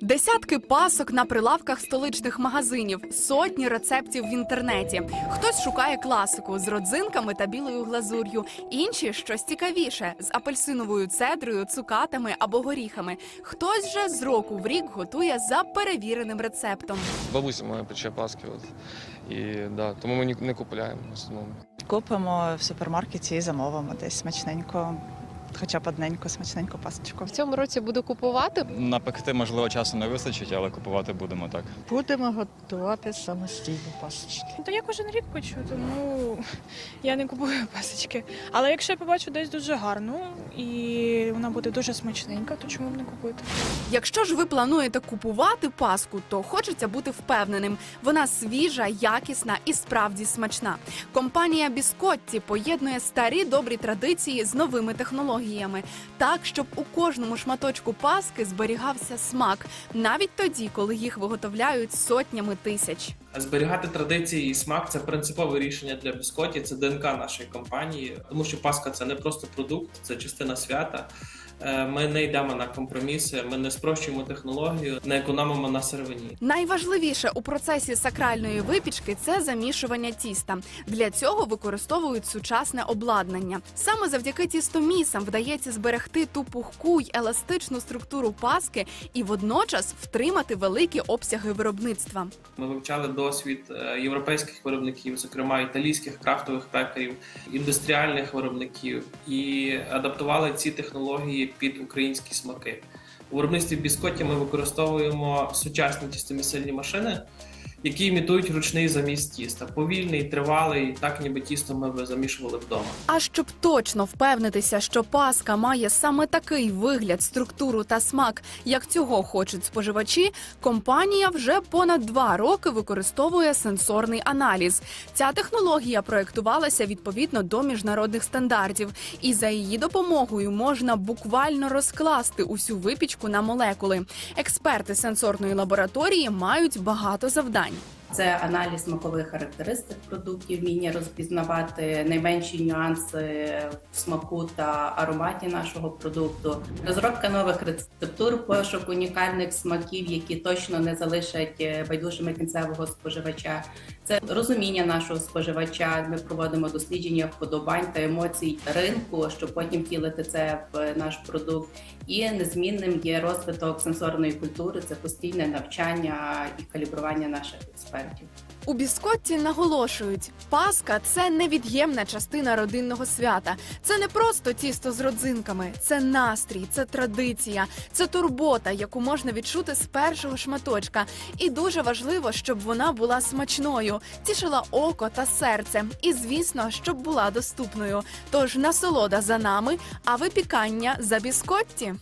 Десятки пасок на прилавках столичних магазинів, сотні рецептів в інтернеті. Хтось шукає класику з родзинками та білою глазур'ю, інші щось цікавіше з апельсиновою цедрою, цукатами або горіхами. Хтось же з року в рік готує за перевіреним рецептом. Бабуся моя пече паски. От. І, да, тому ми ні- не купуємо в основному. Купимо в супермаркеті і замовимо десь смачненько, хоча б одненько, смачненько пасочку. В цьому році буду купувати. Напекти, можливо, часу не вистачить, але купувати будемо так. Будемо готувати самостійно пасочки. То я кожен рік печу, тому я не купую пасочки. Але якщо я побачу десь дуже гарну і вона буде дуже смачненька, то чому б не купити? Якщо ж ви плануєте купувати паску, то хочеться бути впевненим. Вона свіжа, якісна і справді смачна. Компанія Біскотті поєднує старі добрі традиції з новими технологіями, так щоб у кожному шматочку паски зберігався смак, навіть тоді, коли їх виготовляють сотнями тисяч. Зберігати традиції і смак це принципове рішення для біскоті, це ДНК нашої компанії, тому що паска це не просто продукт, це частина свята. Е, Ми не йдемо на компроміси, ми не спрощуємо технологію, не економимо на сировині. Найважливіше у процесі сакральної випічки це замішування тіста. Для цього використовують сучасне обладнання. Саме завдяки тістомісам вдається зберегти ту пухку й еластичну структуру паски і водночас втримати великі обсяги виробництва. Ми вивчали досвід е, європейських виробників, зокрема італійських крафтових пекарів, індустріальних виробників, і адаптували ці технології під українські смаки. У виробництві біскотті ми використовуємо сучасні тістомісильні машини, які імітують ручний заміс тіста. Повільний, тривалий, так ніби тісто ми би замішували вдома. А щоб точно впевнитися, що паска має саме такий вигляд, структуру та смак, як цього хочуть споживачі, компанія вже понад два роки використовує сенсорний аналіз. Ця технологія проєктувалася відповідно до міжнародних стандартів, і за її допомогою можна буквально розкласти усю випічку на молекули. Експерти сенсорної лабораторії мають багато завдань. one. Це аналіз смакових характеристик продуктів, вміння розпізнавати найменші нюанси в смаку та ароматі нашого продукту, розробка нових рецептур, пошук унікальних смаків, які точно не залишать е, байдужими кінцевого споживача. Це розуміння нашого споживача. Ми проводимо дослідження вподобань та емоцій ринку, щоб потім втілити це в наш продукт. І незмінним є розвиток сенсорної культури, це постійне навчання і калібрування наших експертів. У біскотті наголошують, паска це невід'ємна частина родинного свята. Це не просто тісто з родзинками, це настрій, це традиція, це турбота, яку можна відчути з першого шматочка. І дуже важливо, щоб вона була смачною, тішила око та серце. І звісно, щоб була доступною. Тож насолода за нами, а випікання за біскотті.